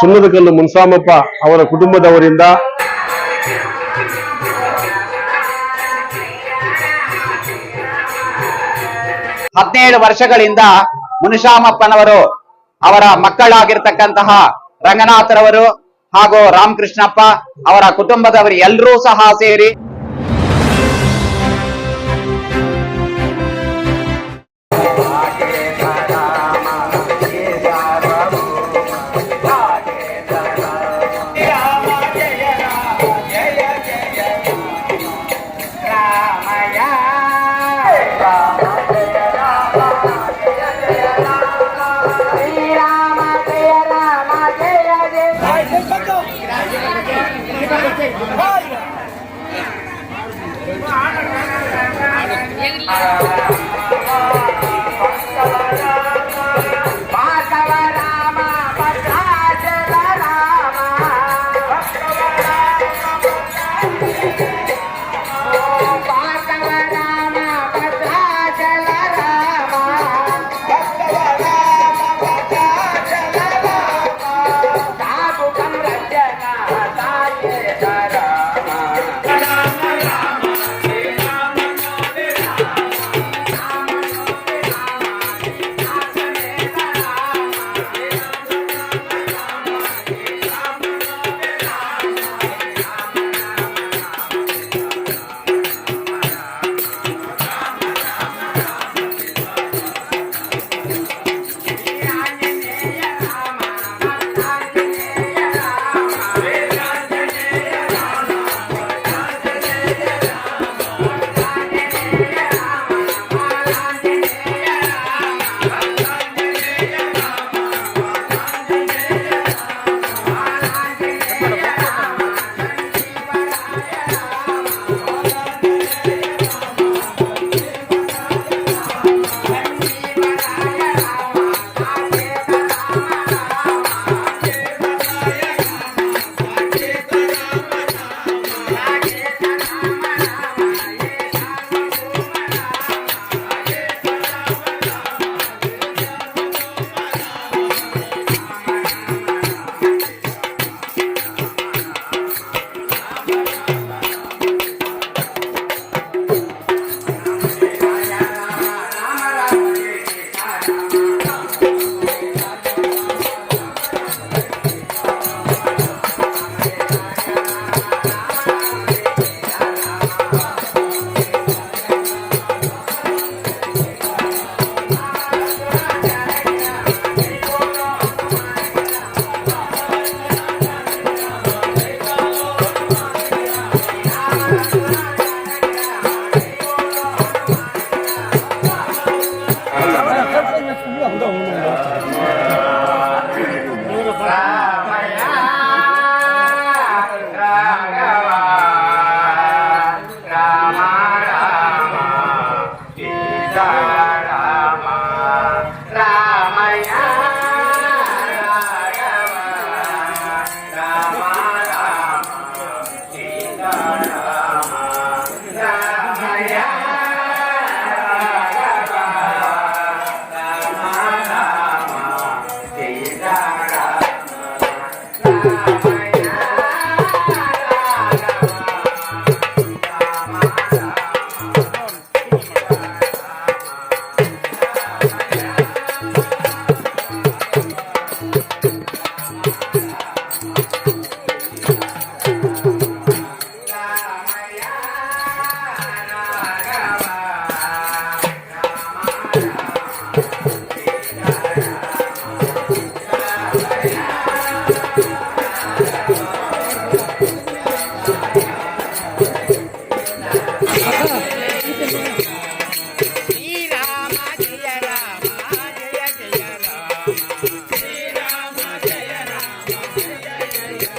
ಸುಣ್ಣದಕಲ್ಲು ಮುನ್ಸಾಮಪ್ಪ ಅವರ ಕುಟುಂಬದವರಿಂದ. ಹದಿನೇಳು ವರ್ಷಗಳಿಂದ ಮುನಿಶಾಮಪ್ಪನವರು ಅವರ ಮಕ್ಕಳಾಗಿರ್ತಕ್ಕಂತಹ ರಂಗನಾಥರವರು ಹಾಗೂ ರಾಮಕೃಷ್ಣಪ್ಪ ಅವರ ಕುಟುಂಬದವರು ಎಲ್ಲರೂ ಸಹ ಸೇರಿ para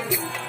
you.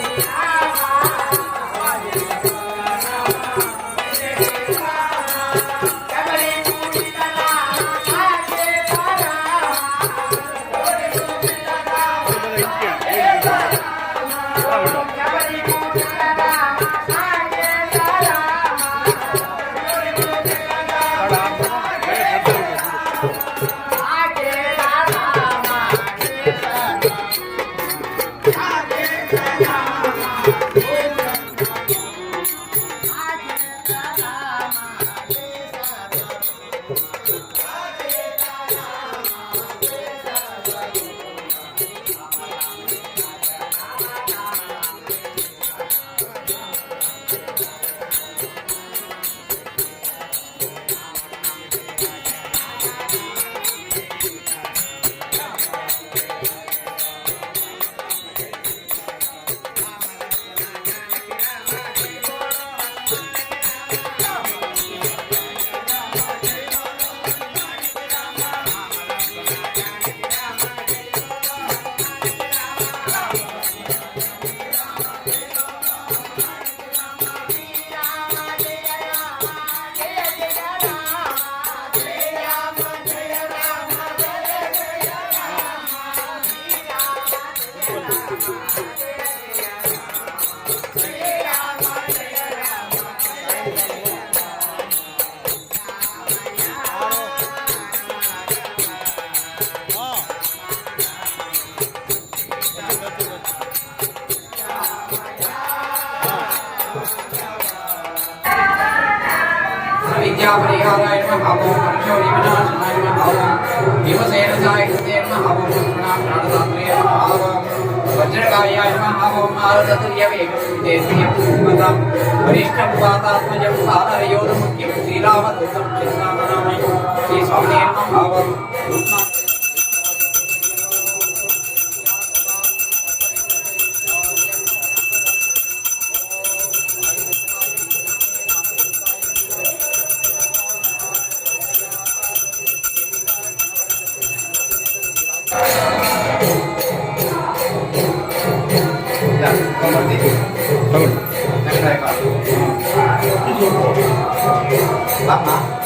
Yeah. வரிஷ்டம் பாதாத்மஜம் பாதயோதமுக்கியம் ஸ்ரீராமதூதம் ஸ்ரீராமநாமயம் ஸ்ரீ சுவாமி அம்மா பாவம் รับนะ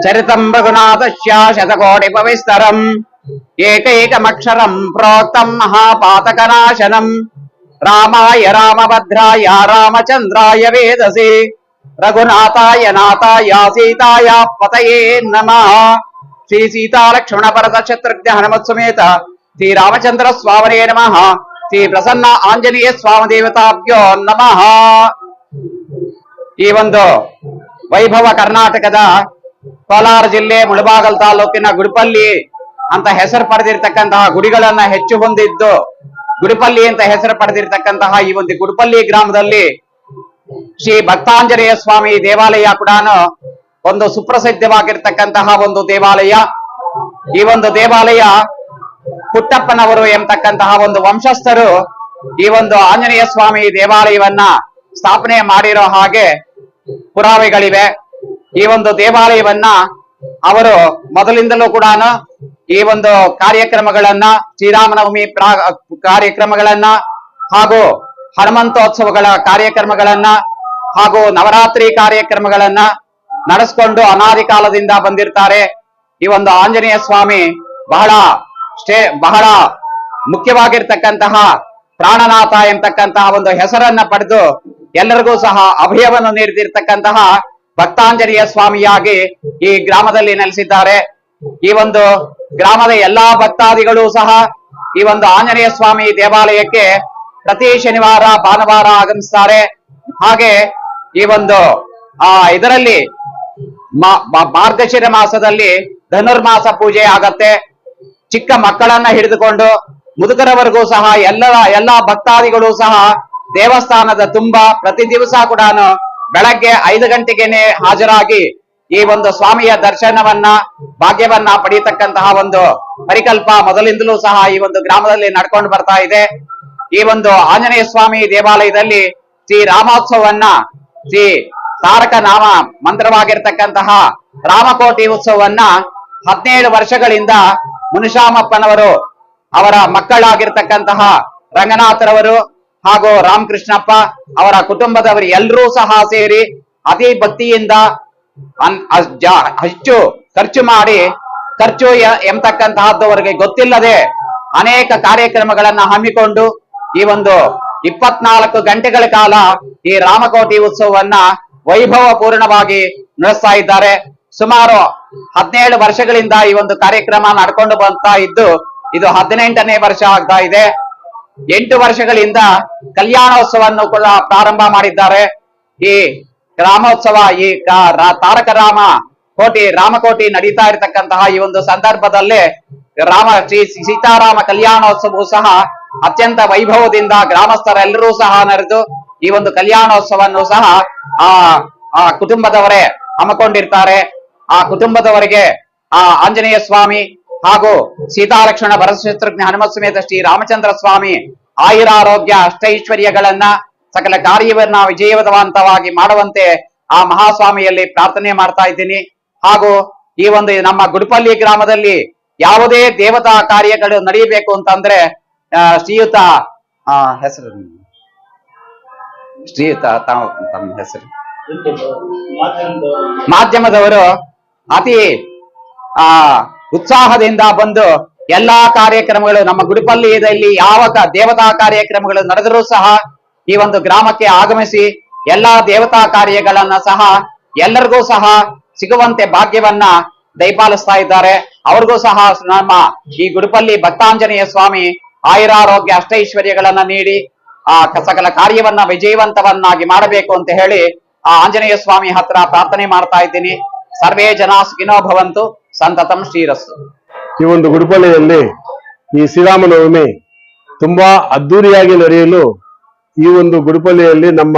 చరితం రఘునాథస్య శతకోటి పవిస్తరం ఏకైకమక్షరం ప్రోక్తం మహాపాతకనాశనం రామాయ రామభద్రాయ రామచంద్రాయ వేదసి రఘునాథాయ నాథాయ సీతాయ పతయే నమ శ్రీ సీతాలక్ష్మణ భరత శత్రుఘ్న హనుమత్ సమేత శ్రీ రామచంద్ర స్వామినే నమ శ్రీ ప్రసన్న ఆంజనేయ ಸ್ವಾಮಿ ದೇವತಾಭ್ಯೋ ನಮಃ ಈ ಒಂದು ವೈಭವ ಕರ್ನಾಟಕದ ಕೋಲಾರ ಜಿಲ್ಲೆ ಮುಳಬಾಗಲ್ ತಾಲೂಕಿನ ಗುಡಿಪಲ್ಲಿ ಅಂತ ಹೆಸರು ಪಡೆದಿರ್ತಕ್ಕಂತಹ ಗುಡಿಗಳನ್ನ ಹೆಚ್ಚು ಹೊಂದಿದ್ದು ಗುಡಿಪಲ್ಲಿ ಅಂತ ಹೆಸರು ಪಡೆದಿರ್ತಕ್ಕಂತಹ ಈ ಒಂದು ಗುಡಿಪಲ್ಲಿ ಗ್ರಾಮದಲ್ಲಿ ಶ್ರೀ ಭಕ್ತಾಂಜನೇಯ ಸ್ವಾಮಿ ದೇವಾಲಯ ಕೂಡ ಒಂದು ಸುಪ್ರಸಿದ್ಧವಾಗಿರ್ತಕ್ಕಂತಹ ಒಂದು ದೇವಾಲಯ. ಈ ಒಂದು ದೇವಾಲಯ ಪುಟ್ಟಪ್ಪನವರು ಎಂಬತಕ್ಕಂತಹ ಒಂದು ವಂಶಸ್ಥರು ಈ ಒಂದು ಆಂಜನೇಯ ಸ್ವಾಮಿ ದೇವಾಲಯವನ್ನ ಸ್ಥಾಪನೆ ಮಾಡಿರೋ ಹಾಗೆ ಪುರಾವೆಗಳಿವೆ. ಈ ಒಂದು ದೇವಾಲಯವನ್ನ ಅವರು ಮೊದಲಿಂದಲೂ ಕೂಡ ಈ ಒಂದು ಕಾರ್ಯಕ್ರಮಗಳನ್ನ, ಶ್ರೀರಾಮನವಮಿ ಕಾರ್ಯಕ್ರಮಗಳನ್ನ ಹಾಗೂ ಹನುಮಂತೋತ್ಸವಗಳ ಕಾರ್ಯಕ್ರಮಗಳನ್ನ ಹಾಗೂ ನವರಾತ್ರಿ ಕಾರ್ಯಕ್ರಮಗಳನ್ನ ನಡೆಸ್ಕೊಂಡು ಅನಾದಿ ಕಾಲದಿಂದ ಬಂದಿರ್ತಾರೆ. ಈ ಒಂದು ಆಂಜನೇಯ ಸ್ವಾಮಿ ಬಹಳ ಸ್ಟೇ ಬಹಳ ಮುಖ್ಯವಾಗಿರ್ತಕ್ಕಂತಹ ಪ್ರಾಣನಾಥ ಎಂತಕ್ಕಂತಹ ಒಂದು ಹೆಸರನ್ನ ಪಡೆದು ಎಲ್ಲರಿಗೂ ಸಹ ಅಭಯವನ್ನು ನೀಡಿದಿರ್ತಕ್ಕಂತಹ ಭಕ್ತಾಂಜನೇಯ ಸ್ವಾಮಿಯಾಗಿ ಈ ಗ್ರಾಮದಲ್ಲಿ ನೆಲೆಸಿದ್ದಾರೆ. ಈ ಒಂದು ಗ್ರಾಮದ ಎಲ್ಲಾ ಭಕ್ತಾದಿಗಳು ಸಹ ಈ ಒಂದು ಆಂಜನೇಯ ಸ್ವಾಮಿ ದೇವಾಲಯಕ್ಕೆ ಪ್ರತಿ ಶನಿವಾರ, ಭಾನುವಾರ ಆಗಮಿಸ್ತಾರೆ. ಹಾಗೆ ಈ ಒಂದು, ಆ, ಇದರಲ್ಲಿ ಮಾರ್ಗಶಿರ ಮಾಸದಲ್ಲಿ ಧನುರ್ಮಾಸ ಪೂಜೆ ಆಗತ್ತೆ. ಚಿಕ್ಕ ಮಕ್ಕಳನ್ನ ಹಿಡಿದುಕೊಂಡು ಮುದುಕರವರೆಗೂ ಸಹ ಎಲ್ಲ ಎಲ್ಲಾ ಭಕ್ತಾದಿಗಳು ಸಹ ದೇವಸ್ಥಾನದ ತುಂಬಾ ಪ್ರತಿ ದಿವಸ ಕೂಡ ಬೆಳಗ್ಗೆ ಐದು ಗಂಟೆಗೆನೆ ಹಾಜರಾಗಿ ಈ ಒಂದು ಸ್ವಾಮಿಯ ದರ್ಶನವನ್ನ, ಭಾಗ್ಯವನ್ನ ಪಡೆಯತಕ್ಕಂತಹ ಒಂದು ಪರಿಕಲ್ಪ ಮೊದಲಿಂದಲೂ ಸಹ ಈ ಒಂದು ಗ್ರಾಮದಲ್ಲಿ ನಡ್ಕೊಂಡು ಬರ್ತಾ ಇದೆ. ಈ ಒಂದು ಆಂಜನೇಯ ಸ್ವಾಮಿ ದೇವಾಲಯದಲ್ಲಿ ಶ್ರೀ ರಾಮೋತ್ಸವವನ್ನ ಶ್ರೀ ತಾರಕ ನಾಮ ಮಂತ್ರವಾಗಿರ್ತಕ್ಕಂತಹ ರಾಮಕೋಟಿ ಉತ್ಸವವನ್ನ ಹದಿನೇಳು ವರ್ಷಗಳಿಂದ ಮುನಿಶಾಮಪ್ಪನವರು ಅವರ ಮಕ್ಕಳಾಗಿರ್ತಕ್ಕಂತಹ ರಂಗನಾಥರವರು ಹಾಗೂ ರಾಮಕೃಷ್ಣಪ್ಪ ಅವರ ಕುಟುಂಬದವರು ಎಲ್ಲರೂ ಸಹ ಸೇರಿ ಅತಿ ಭಕ್ತಿಯಿಂದ ಹೆಚ್ಚು ಖರ್ಚು ಮಾಡಿ ಖರ್ಚು ಎ- ಎಂಬತಕ್ಕಂತಹದ್ದು ಅವರಿಗೆ ಗೊತ್ತಿಲ್ಲದೆ ಅನೇಕ ಕಾರ್ಯಕ್ರಮಗಳನ್ನ ಹಮ್ಮಿಕೊಂಡು ಈ ಒಂದು ಇಪ್ಪತ್ನಾಲ್ಕು ಗಂಟೆಗಳ ಕಾಲ ಈ ರಾಮಕೋಟಿ ಉತ್ಸವವನ್ನ ವೈಭವ ಪೂರ್ಣವಾಗಿ ನಡೆಸ್ತಾ ಇದ್ದಾರೆ. ಸುಮಾರು ಹದಿನೇಳು ವರ್ಷಗಳಿಂದ ಈ ಒಂದು ಕಾರ್ಯಕ್ರಮ ನಡ್ಕೊಂಡು ಬರ್ತಾ ಇದ್ದು, ಇದು ಹದಿನೆಂಟನೇ ವರ್ಷ ಆಗ್ತಾ ಇದೆ. ಎಂಟು ವರ್ಷಗಳಿಂದ ಕಲ್ಯಾಣೋತ್ಸವವನ್ನು ಕೂಡ ಪ್ರಾರಂಭ ಮಾಡಿದ್ದಾರೆ. ಈ ರಾಮೋತ್ಸವ ಈ ತಾರಕ ರಾಮ ಕೋಟಿ, ರಾಮಕೋಟಿ ನಡೀತಾ ಇರತಕ್ಕಂತಹ ಈ ಒಂದು ಸಂದರ್ಭದಲ್ಲಿ ರಾಮ, ಶ್ರೀ ಸೀತಾರಾಮ ಕಲ್ಯಾಣೋತ್ಸವವು ಸಹ ಅತ್ಯಂತ ವೈಭವದಿಂದ ಗ್ರಾಮಸ್ಥರೆಲ್ಲರೂ ಸಹ ನಡೆದು ಈ ಒಂದು ಕಲ್ಯಾಣೋತ್ಸವವನ್ನು ಸಹ ಆ ಆ ಕುಟುಂಬದವರೇ ಹಮ್ಮಿಕೊಂಡಿರ್ತಾರೆ. ಆ ಕುಟುಂಬದವರಿಗೆ ಆ ಆಂಜನೇಯ ಸ್ವಾಮಿ ಹಾಗೂ ಸೀತಾರಕ್ಷಣ ಭರತಶತ್ರುಘ್ನ ಹನುಮತ್ ಸಮೇತ ಶ್ರೀ ರಾಮಚಂದ್ರ ಸ್ವಾಮಿ ಆಯುರಾರೋಗ್ಯ ಅಷ್ಟೈಶ್ವರ್ಯಗಳನ್ನ ಸಕಲ ಕಾರ್ಯವನ್ನ ವಿಜಯವಂತವಾಗಿ ಮಾಡುವಂತೆ ಆ ಮಹಾಸ್ವಾಮಿಯಲ್ಲಿ ಪ್ರಾರ್ಥನೆ ಮಾಡ್ತಾ ಇದ್ದೀನಿ. ಹಾಗೂ ಈ ಒಂದು ನಮ್ಮ ಗುಡಿಪಲ್ಲಿ ಗ್ರಾಮದಲ್ಲಿ ಯಾವುದೇ ದೇವತಾ ಕಾರ್ಯಗಳು ನಡೆಯಬೇಕು ಅಂತಂದ್ರೆ ಆ, ಶ್ರೀಯುತ ಆ ಹೆಸರು ಶ್ರೀಯುತ ತಾವು ತಮ್ಮ ಹೆಸರು. ಮಾಧ್ಯಮದವರು ಅತಿ ಆ ಉತ್ಸಾಹದಿಂದ ಬಂದು ಎಲ್ಲಾ ಕಾರ್ಯಕ್ರಮಗಳು ನಮ್ಮ ಗುಡಿಪಲ್ಲಿಯಲ್ಲಿ ಯಾವ ದೇವತಾ ಕಾರ್ಯಕ್ರಮಗಳು ನಡೆದರೂ ಸಹ ಈ ಒಂದು ಗ್ರಾಮಕ್ಕೆ ಆಗಮಿಸಿ ಎಲ್ಲಾ ದೇವತಾ ಕಾರ್ಯಗಳನ್ನ ಸಹ ಎಲ್ಲರಿಗೂ ಸಹ ಸಿಗುವಂತೆ ಭಾಗ್ಯವನ್ನ ದಯಪಾಲಿಸ್ತಾ ಇದ್ದಾರೆ. ಅವ್ರಿಗೂ ಸಹ ನಮ್ಮ ಈ ಗುಡಿಪಲ್ಲಿ ಭಕ್ತಾಂಜನೇಯ ಸ್ವಾಮಿ ಆಯುರಾರೋಗ್ಯ ಅಷ್ಟೈಶ್ವರ್ಯಗಳನ್ನ ನೀಡಿ, ಆ ಸಕಲ ಕಾರ್ಯವನ್ನ ವಿಜಯವಂತವನ್ನಾಗಿ ಮಾಡಬೇಕು ಅಂತ ಹೇಳಿ ಆ ಆಂಜನೇಯ ಸ್ವಾಮಿ ಹತ್ರ ಪ್ರಾರ್ಥನೆ ಮಾಡ್ತಾ ಇದ್ದೀನಿ. ಸರ್ವೇ ಜನ ಸುಖಿನೋ ಭವಂತು. ಸಂತತಂ ಶ್ರೀರಸ್ತು ಈ ಒಂದು ಗುಡಿಪಳ್ಳಿಯಲ್ಲಿ ಈ ಶ್ರೀರಾಮನವಮಿ ತುಂಬಾ ಅದ್ದೂರಿಯಾಗಿ ನಡೆಯಲು ಈ ಒಂದು ಗುಡಿಪಳ್ಳಿಯಲ್ಲಿ ನಮ್ಮ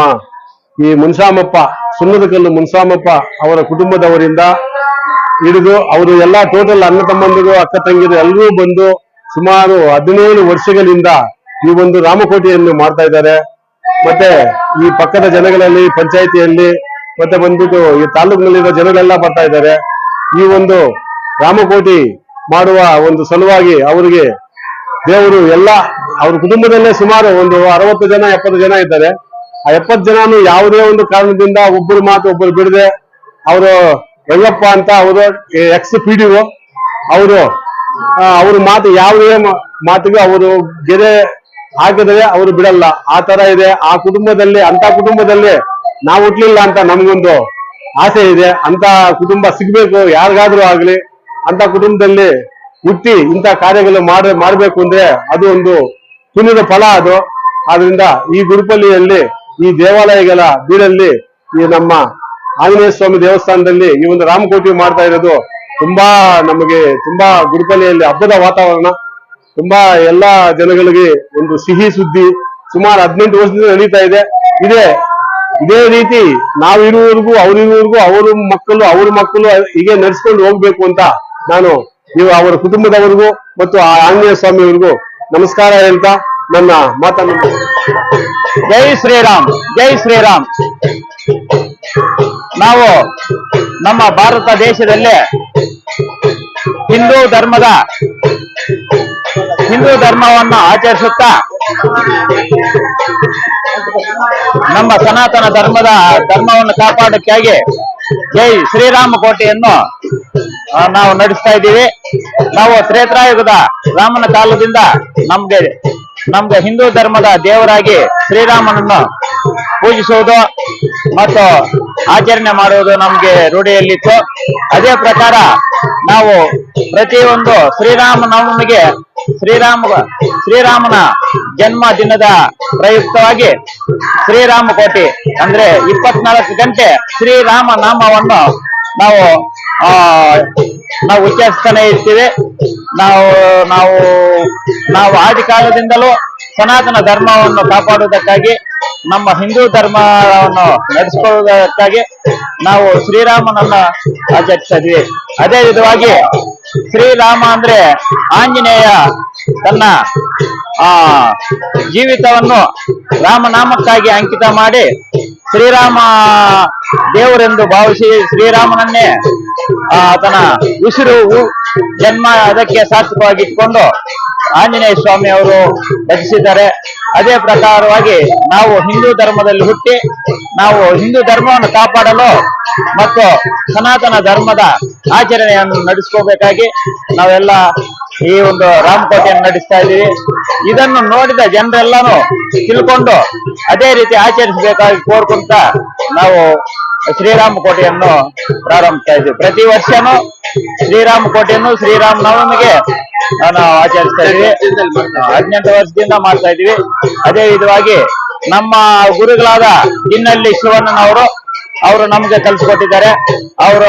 ಈ ಮುನ್ಸಾಮಪ್ಪ, ಸುಣ್ಣದಕಲ್ಲು ಮುನ್ಸಾಮಪ್ಪ ಅವರ ಕುಟುಂಬದವರಿಂದ ಹಿಡಿದು ಅವರು ಎಲ್ಲ ಟೋಟಲ್ ಅಣ್ಣ ತಮ್ಮಂದಿರು, ಅಕ್ಕ ತಂಗಿರು ಎಲ್ಲರೂ ಬಂದು ಸುಮಾರು ಹದಿನೇಳು ವರ್ಷಗಳಿಂದ ಈ ಒಂದು ರಾಮಕೋಟೆಯನ್ನು ಮಾಡ್ತಾ ಇದ್ದಾರೆ. ಮತ್ತೆ ಈ ಪಕ್ಕದ ಜನಗಳಲ್ಲಿ, ಪಂಚಾಯಿತಿಯಲ್ಲಿ, ಮತ್ತೆ ಬಂದ್ಬಿಟ್ಟು ಈ ತಾಲೂಕಿನಲ್ಲಿರೋ ಜನಗಳೆಲ್ಲ ಬರ್ತಾ ಇದ್ದಾರೆ. ಈ ಒಂದು ರಾಮಕೋಟಿ ಮಾಡುವ ಒಂದು ಸಲುವಾಗಿ ಅವರಿಗೆ ದೇವರು ಎಲ್ಲ, ಅವ್ರ ಕುಟುಂಬದಲ್ಲೇ ಸುಮಾರು ಒಂದು ಅರವತ್ತು ಜನ, ಎಪ್ಪತ್ತು ಜನ ಇದ್ದಾರೆ. ಆ ಎಪ್ಪತ್ತು ಜನನು ಯಾವುದೇ ಒಂದು ಕಾರಣದಿಂದ ಒಬ್ಬರು ಮಾತು ಒಬ್ಬರು ಬಿಡದೆ ಅವರು ರಂಗಪ್ಪ ಅಂತ ಅವರು ಎಕ್ಸ್ ಪಿ ಡಿ ಅವರು ಅವ್ರ ಮಾತು ಯಾವುದೇ ಮಾತಿಗೆ ಅವರು ಗೆರೆ ಹಾಕಿದರೆ ಅವರು ಬಿಡಲ್ಲ. ಆ ತರ ಇದೆ. ಆ ಕುಟುಂಬದಲ್ಲಿ ಅಂತ ಕುಟುಂಬದಲ್ಲಿ ನಾವು ಹುಟ್ಲಿಲ್ಲ ಅಂತ ನಮಗೊಂದು ಆಸೆ ಇದೆ. ಅಂತ ಕುಟುಂಬ ಸಿಗ್ಬೇಕು, ಯಾರಿಗಾದ್ರೂ ಆಗ್ಲಿ. ಅಂತ ಕುಟುಂಬದಲ್ಲಿ ಹುಟ್ಟಿ ಇಂಥ ಕಾರ್ಯಗಳು ಮಾಡ, ಮಾಡಬೇಕು ಅಂದ್ರೆ ಅದು ಒಂದು ಪುಣ್ಯದ ಫಲ ಅದು. ಆದ್ರಿಂದ ಈ ಗುರುಪಲ್ಲಿಯಲ್ಲಿ ಈ ದೇವಾಲಯಗಳ ಬೀಳಲ್ಲಿ ಈ ನಮ್ಮ ಆಂಜನೇಯ ಸ್ವಾಮಿ ದೇವಸ್ಥಾನದಲ್ಲಿ ಈ ಒಂದು ರಾಮಕೋಟಿ ಮಾಡ್ತಾ ಇರೋದು ತುಂಬಾ ನಮಗೆ ತುಂಬಾ ಗುರುಪಲ್ಲಿಯಲ್ಲಿ ಹಬ್ಬದ ವಾತಾವರಣ. ತುಂಬಾ ಎಲ್ಲಾ ಜನಗಳಿಗೆ ಒಂದು ಸಿಹಿ ಸುದ್ದಿ. ಸುಮಾರು ಹದಿನೆಂಟು ವರ್ಷದಿಂದ ನಡೀತಾ ಇದೆ. ಇದೇ ಇದೇ ರೀತಿ ನಾವಿರುವವರೆಗೂ, ಅವ್ರಿರುವವರೆಗೂ, ಅವ್ರ ಮಕ್ಕಳು ಅವ್ರ ಮಕ್ಕಳು ಹೀಗೆ ನಡೆಸ್ಕೊಂಡು ಹೋಗ್ಬೇಕು ಅಂತ ನಾನು ನೀವು ಅವರ ಕುಟುಂಬದವರಿಗೂ ಮತ್ತು ಆ ಆಂಜನೇಯ ಸ್ವಾಮಿಯವರಿಗೂ ನಮಸ್ಕಾರ ಹೇಳ್ತಾ ನನ್ನ ಮಾತನ್ನು ಜೈ ಶ್ರೀರಾಮ್ ಜೈ ಶ್ರೀರಾಮ್. ನಾವು ನಮ್ಮ ಭಾರತ ದೇಶದಲ್ಲೇ ಹಿಂದೂ ಧರ್ಮದ ಹಿಂದೂ ಧರ್ಮವನ್ನು ಆಚರಿಸುತ್ತಾ ನಮ್ಮ ಸನಾತನ ಧರ್ಮದ ಧರ್ಮವನ್ನು ಕಾಪಾಡೋಕ್ಕಾಗಿ ಜೈ ಶ್ರೀರಾಮ ಕೋಟೆಯನ್ನು ನಾವು ನಡೆಸ್ತಾ ಇದ್ದೀವಿ. ನಾವು ತ್ರೇತ್ರಾಯುಗದ ರಾಮನ ಕಾಲದಿಂದ ನಮ್ಗೆ ನಮ್ಗೆ ಹಿಂದೂ ಧರ್ಮದ ದೇವರಾಗಿ ಶ್ರೀರಾಮನನ್ನು ಪೂಜಿಸುವುದು ಮತ್ತು ಆಚರಣೆ ಮಾಡುವುದು ನಮ್ಗೆ ರೂಢಿಯಲ್ಲಿತ್ತು. ಅದೇ ಪ್ರಕಾರ ನಾವು ಪ್ರತಿಯೊಂದು ಶ್ರೀರಾಮನವಮಿಗೆ ಶ್ರೀರಾಮ, ಶ್ರೀರಾಮನ ಜನ್ಮ ದಿನದ ಪ್ರಯುಕ್ತವಾಗಿ ಶ್ರೀರಾಮ ಕೋಟಿ, ಅಂದ್ರೆ ಇಪ್ಪತ್ನಾಲ್ಕು ಗಂಟೆ ಶ್ರೀರಾಮ ನಾಮವನ್ನು ನಾವು, ಆ ನಾವು ಉಚ್ಚರಿಸ್ತಾನೆ ಇರ್ತೀವಿ. ನಾವು ನಾವು ನಾವು ಆದಿ ಕಾಲದಿಂದಲೂ ಸನಾತನ ಧರ್ಮವನ್ನು ಕಾಪಾಡುವುದಕ್ಕಾಗಿ, ನಮ್ಮ ಹಿಂದೂ ಧರ್ಮವನ್ನು ನಡೆಸ್ಕೊಳ್ಳುವುದಕ್ಕಾಗಿ ನಾವು ಶ್ರೀರಾಮನನ್ನ ಆಚರಿಸಿದ್ವಿ ಅದೇ ವಿಧವಾಗಿ ಶ್ರೀರಾಮ ಅಂದ್ರೆ ಆಂಜನೇಯ ತನ್ನ, ಆ, ಜೀವಿತವನ್ನು ರಾಮನಾಮಕ್ಕಾಗಿ ಅಂಕಿತ ಮಾಡಿ ಶ್ರೀರಾಮ ದೇವರೆಂದು ಭಾವಿಸಿ ಶ್ರೀರಾಮನನ್ನೇ ಆತನ ಉಸಿರು ಜನ್ಮ ಅದಕ್ಕೆ ಸಾರ್ಥಕವಾಗಿಟ್ಕೊಂಡು ಆಂಜನೇಯ ಸ್ವಾಮಿ ಅವರು ರಚಿಸಿದ್ದಾರೆ. ಅದೇ ಪ್ರಕಾರವಾಗಿ ನಾವು ಹಿಂದೂ ಧರ್ಮದಲ್ಲಿ ಹುಟ್ಟಿ ನಾವು ಹಿಂದೂ ಧರ್ಮವನ್ನು ಕಾಪಾಡಲು ಮತ್ತು ಸನಾತನ ಧರ್ಮದ ಆಚರಣೆಯನ್ನು ನಡೆಸ್ಕೋಬೇಕಾಗಿ ನಾವೆಲ್ಲ ಈ ಒಂದು ರಾಮಕೋಟೆಯನ್ನು ನಡೆಸ್ತಾ ಇದ್ದೀವಿ. ಇದನ್ನು ನೋಡಿದ ಜನರೆಲ್ಲಾನು ತಿಳ್ಕೊಂಡು ಅದೇ ರೀತಿ ಆಚರಿಸಬೇಕಾಗಿ ಕೋರ್ಕೊಂತ ನಾವು ಶ್ರೀರಾಮ ಕೋಟೆಯನ್ನು ಪ್ರಾರಂಭಿಸ್ತಾ ಇದ್ದೀವಿ. ಪ್ರತಿ ವರ್ಷನೂ ಶ್ರೀರಾಮ ಕೋಟೆಯನ್ನು ಶ್ರೀರಾಮ ನವಮಿಗೆ ನಾವು ಆಚರಿಸ್ತಾ ಇದ್ದೀವಿ. ಹದಿನೆಂಟು ವರ್ಷದಿಂದ ಮಾಡ್ತಾ ಇದೀವಿ ಅದೇ ವಿಧವಾಗಿ ನಮ್ಮ ಗುರುಗಳಾದ ಕಿನ್ನಳ್ಳಿ ಶಿವಣ್ಣನವರು ಅವರು ನಮಗೆ ಕಲಿಸಿಕೊಟ್ಟಿದ್ದಾರೆ. ಅವರ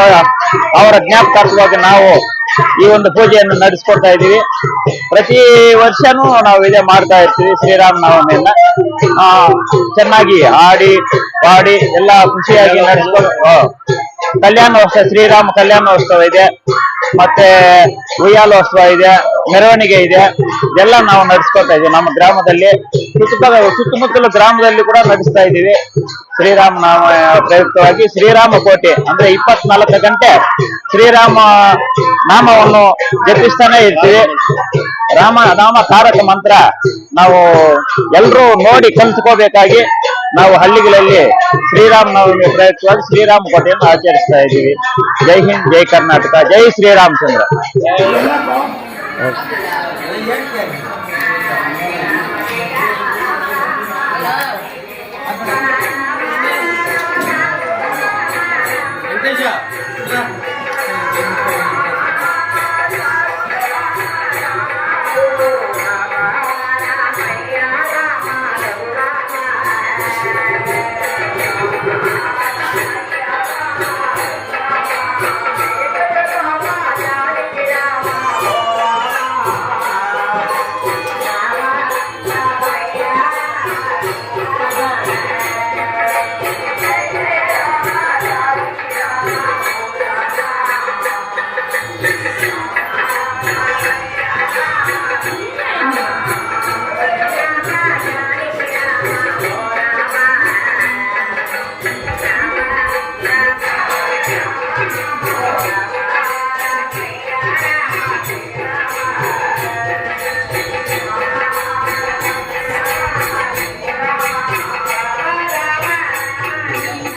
ಅವರ ಜ್ಞಾಪಕಾರ್ಥವಾಗಿ ನಾವು ಈ ಒಂದು ಪೂಜೆಯನ್ನು ನಡೆಸ್ಕೊಡ್ತಾ ಇದ್ದೀವಿ. ಪ್ರತಿ ವರ್ಷನೂ ನಾವು ಇದೇ ಮಾಡ್ತಾ ಇರ್ತೀವಿ ಶ್ರೀರಾಮನವಮಿಯನ್ನ ಚೆನ್ನಾಗಿ ಆಡಿ ಪಾಡಿ, ಎಲ್ಲ ಖುಷಿಯಾಗಿ ನಡೆಸ್ಕೊಂಡು ಕಲ್ಯಾಣೋತ್ಸವ ಶ್ರೀರಾಮ ಕಲ್ಯಾಣೋತ್ಸವ ಇದೆ, ಮತ್ತೆ ಉಯ್ಯಾಲೋತ್ಸವ ಇದೆ, ಮೆರವಣಿಗೆ ಇದೆ ಎಲ್ಲ ನಾವು ನಡೆಸ್ಕೊತಾ ಇದೀವಿ ನಮ್ಮ ಗ್ರಾಮದಲ್ಲಿ. ಸುತ್ತಮುತ್ತ, ಸುತ್ತಮುತ್ತಲ ಗ್ರಾಮದಲ್ಲಿ ಕೂಡ ನಡೆಸ್ತಾ ಇದ್ದೀವಿ. ಶ್ರೀರಾಮ ನಾಮ, ಪ್ರಯುಕ್ತವಾಗಿ ಶ್ರೀರಾಮ ಕೋಟೆ, ಅಂದ್ರೆ ಇಪ್ಪತ್ನಾಲ್ಕು ಗಂಟೆ ಶ್ರೀರಾಮ ನಾಮವನ್ನು ಜಪಿಸ್ತಾನೆ ಇರ್ತೀವಿ. ರಾಮ ನಾಮ ತಾರಕ ಮಂತ್ರ ನಾವು ಎಲ್ಲರೂ ನೋಡಿ ಕಲ್ತ್ಕೋಬೇಕಾಗಿ ನಾವು ಹಳ್ಳಿಗಳಲ್ಲಿ ಶ್ರೀರಾಮ ನವಮಿ ಪ್ರಯುಕ್ತವಾಗಿ ಶ್ರೀರಾಮ ಕೋಟೆಯನ್ನು ಆಚರಿಸ್ತಾ ಇದ್ದೀವಿ. ಜೈ ಹಿಂದ್, ಜೈ ಕರ್ನಾಟಕ, ಜೈ ಶ್ರೀರಾಮಚಂದ್ರ